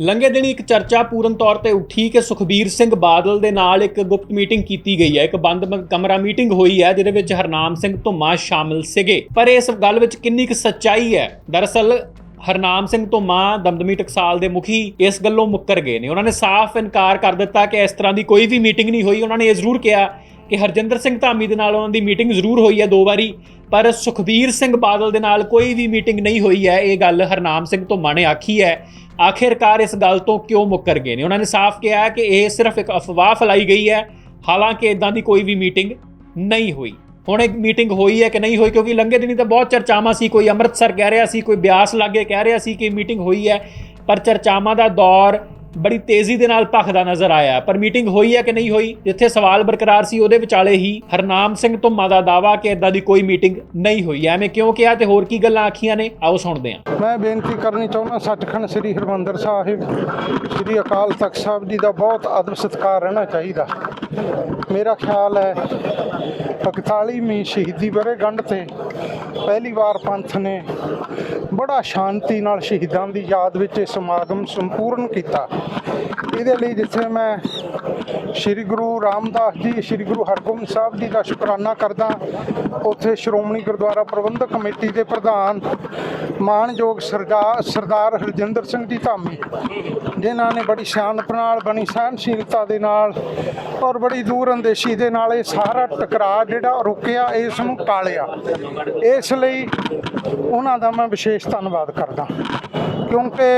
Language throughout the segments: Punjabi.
ਲੰਘੇ ਦਿਨੀ ਇੱਕ ਚਰਚਾ ਪੂਰਨ ਤੌਰ ਤੇ ਉੱਠੀ ਕਿ ਸੁਖਬੀਰ ਸਿੰਘ ਬਾਦਲ ਦੇ ਨਾਲ ਇੱਕ ਗੁਪਤ ਮੀਟਿੰਗ ਕੀਤੀ ਗਈ ਹੈ। ਇੱਕ ਬੰਦ ਕਮਰਾ ਮੀਟਿੰਗ ਹੋਈ ਹੈ, ਜਿਹਦੇ ਵਿੱਚ ਹਰਨਾਮ ਸਿੰਘ ਧੁੰਮਾ ਸ਼ਾਮਲ ਸੀਗੇ। ਪਰ ਇਸ ਗੱਲ ਵਿੱਚ ਕਿੰਨੀ ਕੁ ਸੱਚਾਈ ਹੈ? ਦਰਅਸਲ, ਹਰਨਾਮ ਸਿੰਘ ਧੁੰਮਾ ਦਮਦਮੀ ਟਕਸਾਲ ਦੇ ਮੁਖੀ ਇਸ ਗੱਲੋਂ ਮੁੱਕਰ ਗਏ ਨੇ। ਉਹਨਾਂ ਨੇ ਸਾਫ਼ ਇਨਕਾਰ ਕਰ ਦਿੱਤਾ ਕਿ ਇਸ ਤਰ੍ਹਾਂ ਦੀ ਕੋਈ ਵੀ ਮੀਟਿੰਗ ਨਹੀਂ ਹੋਈ। ਉਹਨਾਂ ਨੇ ਇਹ ਜ਼ਰੂਰ ਕਿਹਾ ਕਿ ਹਰਜਿੰਦਰ ਸਿੰਘ ਧਾਮੀ ਦੇ ਨਾਲ ਉਹਨਾਂ ਦੀ ਮੀਟਿੰਗ ਜ਼ਰੂਰ ਹੋਈ ਹੈ ਦੋ ਵਾਰੀ, ਪਰ ਸੁਖਬੀਰ ਸਿੰਘ ਬਾਦਲ ਦੇ ਨਾਲ ਕੋਈ ਵੀ ਮੀਟਿੰਗ ਨਹੀਂ ਹੋਈ ਹੈ। ਇਹ ਗੱਲ ਹਰਨਾਮ ਸਿੰਘ ਧੁੰਮਾ ਨੇ ਆਖੀ ਹੈ। ਆਖਿਰਕਾਰ ਇਸ ਗੱਲ ਤੋਂ ਕਿਉਂ ਮੁੱਕਰ ਗਏ ਨੇ? ਉਹਨਾਂ ਨੇ ਸਾਫ਼ ਕਿਹਾ ਹੈ ਕਿ ਇਹ ਸਿਰਫ ਇੱਕ ਅਫਵਾਹ ਫੈਲਾਈ ਗਈ ਹੈ। ਹਾਲਾਂਕਿ ਇਦਾਂ ਦੀ ਕੋਈ ਵੀ ਮੀਟਿੰਗ ਨਹੀਂ ਹੋਈ। ਹੁਣ ਇੱਕ ਮੀਟਿੰਗ ਹੋਈ ਹੈ ਕਿ ਨਹੀਂ ਹੋਈ? ਕਿਉਂਕਿ ਲੰਘੇ ਦਿਨੀ ਤਾਂ ਬਹੁਤ ਚਰਚਾਵਾਂ ਸੀ। ਕੋਈ ਅੰਮ੍ਰਿਤਸਰ ਕਹਿ ਰਿਹਾ ਸੀ, ਕੋਈ ਬਿਆਸ ਲਾਗੇ ਕਹਿ ਰਿਹਾ ਸੀ ਕਿ ਮੀਟਿੰਗ ਹੋਈ ਹੈ। ਪਰ ਚਰਚਾਵਾਂ ਦਾ ਦੌਰ ਬੜੀ ਤੇਜ਼ੀ ਦੇ ਨਾਲ ਭਖਦਾ ਨਜ਼ਰ ਆਇਆ। ਪਰ ਮੀਟਿੰਗ ਹੋਈ ਹੈ ਕਿ ਨਹੀਂ ਹੋਈ? ਜਿੱਥੇ ਸਵਾਲ ਬਰਕਰਾਰ ਸੀ, ਉਹਦੇ ਵਿਚਾਲੇ ਹੀ ਹਰਨਾਮ ਸਿੰਘ ਧੁੰਮਾ ਦਾ ਦਾਵਾ ਕਿ ਇਦਾਂ ਦੀ ਕੋਈ ਮੀਟਿੰਗ ਨਹੀਂ ਹੋਈ। ਐਵੇਂ ਕਿਉਂ ਕਿਹਾ ਤੇ ਹੋਰ ਕੀ ਗੱਲਾਂ ਆਖੀਆਂ ਨੇ? ਆਓ ਸੁਣਦੇ ਹਾਂ। ਮੈਂ ਬੇਨਤੀ ਕਰਨੀ ਚਾਹੁੰਦਾ, ਸੱਚਖੰਡ ਸ੍ਰੀ ਹਰਿਮੰਦਰ ਸਾਹਿਬ, ਸ੍ਰੀ ਅਕਾਲ ਤਖਤ ਸਾਹਿਬ ਜੀ ਦਾ ਬਹੁਤ ਅਦਬ ਸਤਿਕਾਰ ਰਹਿਣਾ ਚਾਹੀਦਾ। ਮੇਰਾ ਖਿਆਲ ਹੈ 41ਵੀਂ ਸ਼ਹੀਦੀ ਵਰ੍ਹੇਗੰਢ ਤੇ ਪਹਿਲੀ ਵਾਰ ਪੰਥ ਨੇ ਬੜਾ ਸ਼ਾਂਤੀ ਨਾਲ ਸ਼ਹੀਦਾਂ ਦੀ ਯਾਦ ਵਿੱਚ ਇਹ ਸਮਾਗਮ ਸੰਪੂਰਨ ਕੀਤਾ। ਇਹਦੇ ਲਈ ਜਿੱਥੇ ਮੈਂ ਸ੍ਰੀ ਗੁਰੂ ਰਾਮਦਾਸ ਜੀ, ਸ੍ਰੀ ਗੁਰੂ ਹਰਗੋਬਿੰਦ ਸਾਹਿਬ ਜੀ ਦਾ ਸ਼ੁਕਰਾਨਾ ਕਰਦਾ, ਉੱਥੇ ਸ਼੍ਰੋਮਣੀ ਗੁਰਦੁਆਰਾ ਪ੍ਰਬੰਧਕ ਕਮੇਟੀ ਦੇ ਪ੍ਰਧਾਨ ਮਾਨਯੋਗ ਸਰਦਾਰ ਸਰਦਾਰ ਹਰਜਿੰਦਰ ਸਿੰਘ ਜੀ ਧਾਮੀ, ਜਿਨ੍ਹਾਂ ਨੇ ਬੜੀ ਸਿਆਣਪ ਨਾਲ ਬਣੀ ਸਹਿਨਸ਼ੀਲਤਾ ਦੇ ਨਾਲ ਔਰ ਬੜੀ ਦੂਰ ਅੰਦੇਸ਼ੀ ਦੇ ਨਾਲ ਇਹ ਸਾਰਾ ਟਕਰਾਅ ਜਿਹੜਾ ਰੁਕਿਆ, ਇਸ ਨੂੰ ਟਾਲਿਆ। ਇਸ ਲਈ ਉਹਨਾਂ ਦਾ ਮੈਂ ਵਿਸ਼ੇਸ਼ ਧੰਨਵਾਦ ਕਰਦਾ। ਕਿਉਂਕਿ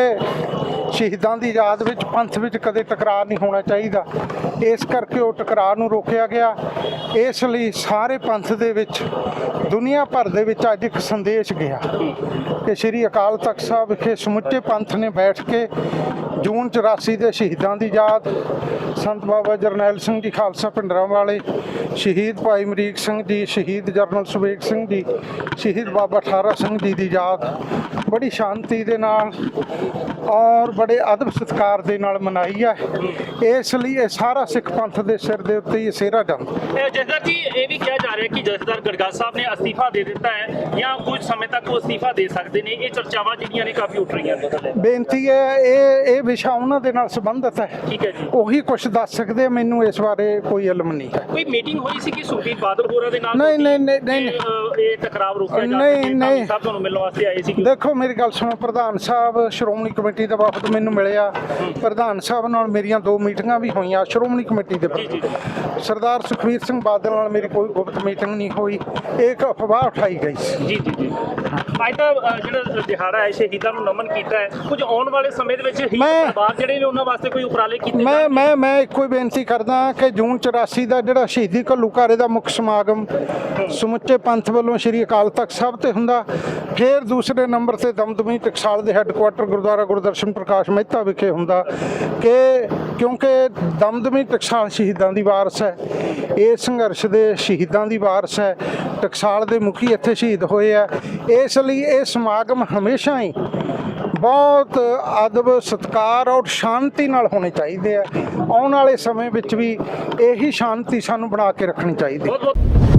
ਸ਼ਹੀਦਾਂ ਦੀ ਯਾਦ ਵਿੱਚ, ਪੰਥ ਵਿੱਚ ਕਦੇ ਟਕਰਾਅ ਨਹੀਂ ਹੋਣਾ ਚਾਹੀਦਾ। ਇਸ ਕਰਕੇ ਉਹ ਟਕਰਾਅ ਨੂੰ ਰੋਕਿਆ ਗਿਆ। ਇਸ ਲਈ ਸਾਰੇ ਪੰਥ ਦੇ ਵਿੱਚ, ਦੁਨੀਆ ਭਰ ਦੇ ਵਿੱਚ ਅੱਜ ਇੱਕ ਸੰਦੇਸ਼ ਗਿਆ। ਕਿ ਸ੍ਰੀ ਅਕਾਲ ਤਖਤ ਸਾਹਿਬ ਵਿਖੇ ਸਮੁੱਚੇ ਪੰਥ ਨੇ ਬੈਠ ਕੇ ਜੂਨ 84 ਦੇ ਸ਼ਹੀਦਾਂ ਦੀ ਯਾਦ, ਸੰਤ ਬਾਬਾ ਜਰਨੈਲ ਸਿੰਘ ਜੀ ਖਾਲਸਾ ਪਿੰਡਰਾਂ ਵਾਲੇ, ਸ਼ਹੀਦ ਭਾਈ ਅਮਰੀਕ ਸਿੰਘ ਜੀ, ਸ਼ਹੀਦ ਜਰਨਲ ਸੁਬੇਗ ਸਿੰਘ ਜੀ, ਸ਼ਹੀਦ ਬਾਬਾ ਠਾਰਾ ਸਿੰਘ ਜੀ ਦੀ ਯਾਦ। ਬੜੀ ਸ਼ਾਂਤੀ ਦੇ ਨਾਲ ਔਰ ਬੜੇ ਅਦਬ ਸਤਿਕਾਰ ਦੇ ਨਾਲ ਮਨਾਈ ਹੈ ਇਸ ਲਈ ਇਹ ਸਾਰਾ ਸਿੱਖ ਪੰਥ ਦੇ ਸਿਰ ਦੇ ਉੱਤੇ ਹੀ ਸਿਹਰਾ ਜਾਂਦਾ ਇਹ ਜਥੇਦਾਰ ਜੀ ਇਹ ਵੀ ਕਿਹਾ ਜਾ ਰਿਹਾ ਕਿ ਜਥੇਦਾਰ ਗੜਗਾ ਸਾਹਿਬ ਨੇ ਅਸਤੀਫਾ ਦੇ ਦਿੱਤਾ ਹੈ ਜਾਂ ਕੁਝ ਸਮੇਂ ਤੱਕ ਉਹ ਅਸਤੀਫਾ ਦੇ ਸਕਦੇ ਨੇ। ਇਹ ਚਰਚਾਵਾਂ ਜਿਹੜੀਆਂ ਨੇ ਕਾਫੀ ਉੱਠ ਰਹੀਆਂ ਨੇ ਬੇਨਤੀ ਹੈ ਇਹ ਇਹ ਵਿਸ਼ਾ ਉਹਨਾਂ ਦੇ ਨਾਲ ਸੰਬੰਧਿਤ ਹੈ। ਠੀਕ ਹੈ ਜੀ। ਉਹੀ ਕੁਝ ਦੱਸ ਸਕਦੇ ਮੈਨੂੰ ਇਸ ਬਾਰੇ ਕੋਈ ਇਲਮ ਨਹੀਂ ਹੈ। ਕੋਈ ਮੀਟਿੰਗ ਹੋਈ ਸੀ ਕਿ ਸੁਖਬੀਰ ਬਾਦਲ ਹੋਰਾਂ ਦੇ ਨਾਲ? ਨਹੀਂ? ਨਹੀਂ, ਨਹੀਂ, ਇਹ ਟਕਰਾਵ ਰੋਕਿਆ ਜਾ ਨਹੀਂ, ਸਕੇ ਨਹੀਂ। ਸਾਹਿਬ ਤੁਹਾਨੂੰ ਮਿਲਣ ਵਾਸਤੇ ਆਏ ਸੀ ਦੇਖੋ ਮੇਰੀ ਗੱਲ ਸੁਣੋ ਪ੍ਰਧਾਨ ਸਾਹਿਬ ਸ਼੍ਰੋਮਣੀ ਕਮੇਟੀ ਦਾ ਵਫਦ ਮੈਨੂੰ ਮਿਲਿਆ। ਪ੍ਰਧਾਨ ਸਾਹਿਬ ਨਾਲ ਮੇਰੀਆਂ ਦੋ ਮੀਟਿੰਗਾਂ ਵੀ ਹੋਈਆਂ ਸ਼੍ਰੋਮਣੀ ਕਮੇਟੀ ਦੇ ਜੀ ਸਰਦਾਰ ਸੁਖਬੀਰ ਸਿੰਘ ਬਾਦਲ ਨਾਲ ਮੇਰੀ ਕੋਈ ਗੁਪਤ ਮੀਟਿੰਗ ਨਹੀਂ ਹੋਈ। ਇਹ ਇੱਕ ਅਫਵਾਹ ਉਠਾਈ ਗਈ ਸੀ। ਜੀ ਜੀ ਜੀ। ਅੱਜ ਤਾਂ ਅਹ, ਜਿਹੜਾ ਦਿਹਾੜਾ ਹੈ ਸ਼ਹੀਦਾਂ ਨੂੰ ਨਮਨ ਕੀਤਾ ਹੈ ਕੁਝ ਆਉਣ ਵਾਲੇ ਸਮੇਂ ਦੇ ਵਿੱਚ ਹੀ ਮੈਂ- ਪਰਿਵਾਰ ਜਿਹੜੇ ਨੇ ਉਹਨਾਂ ਵਾਸਤੇ ਕੋਈ ਉਪਰਾਲੇ ਕੀਤੇ ਮੈਂ ਜਾਣਗੇ? ਮੈਂ ਮੈਂ ਇੱਕੋ ਹੀ ਬੇਨਤੀ ਕਰਦਾ ਕਿ ਜੂਨ 84 ਦਾ ਜਿਹੜਾ ਸ਼ਹੀਦੀ ਘੱਲੂਘਾਰੇ ਦਾ ਮੁੱਖ ਸਮਾਗਮ ਸਮੁੱਚੇ ਪੰਥ ਵੱਲੋਂ ਸ੍ਰੀ ਅਕਾਲ ਤਖਤ ਸਾਹਿਬ ਤੇ ਹੁੰਦਾ, ਫਿਰ ਦੂਸਰੇ ਨੰਬਰ ਤੇ ਦਮਦਮੀ ਟਕਸਾਲ ਦੇ ਹੈੱਡਕੁਆਟਰ ਗੁਰਦੁਆਰਾ ਗੁਰਦਰਸ਼ਨ ਪ੍ਰਕਾਸ਼ ਮਹਿਤਾ ਵਿਖੇ ਹੁੰਦਾ ਕਿ ਕਿਉਂਕਿ ਦਮਦਮੀ ਟਕਸਾਲ ਸ਼ਹੀਦਾਂ ਦੀ ਵਾਰਸ ਹੈ, ਇਹ ਸੰਘਰਸ਼ ਦੇ ਸ਼ਹੀਦਾਂ ਦੀ ਵਾਰਸ ਹੈ, ਟਕਸਾਲ ਦੇ ਮੁਖੀ ਇੱਥੇ ਸ਼ਹੀਦ ਹੋਏ ਆ, ਇਸ ਲਈ ਇਹ ਸਮਾਗਮ ਹਮੇਸ਼ਾ ਹੀ ਬਹੁਤ ਅਦਬ, ਸਤਕਾਰ ਔਰ ਸ਼ਾਂਤੀ ਨਾਲ ਹੋਣੇ ਚਾਹੀਦੇ ਆ, ਆਉਣ ਵਾਲੇ ਸਮੇਂ ਵਿੱਚ ਵੀ ਇਹੀ ਸ਼ਾਂਤੀ ਸਾਨੂੰ ਬਣਾ ਕੇ ਰੱਖਣੀ ਚਾਹੀਦੀ। ਹੈ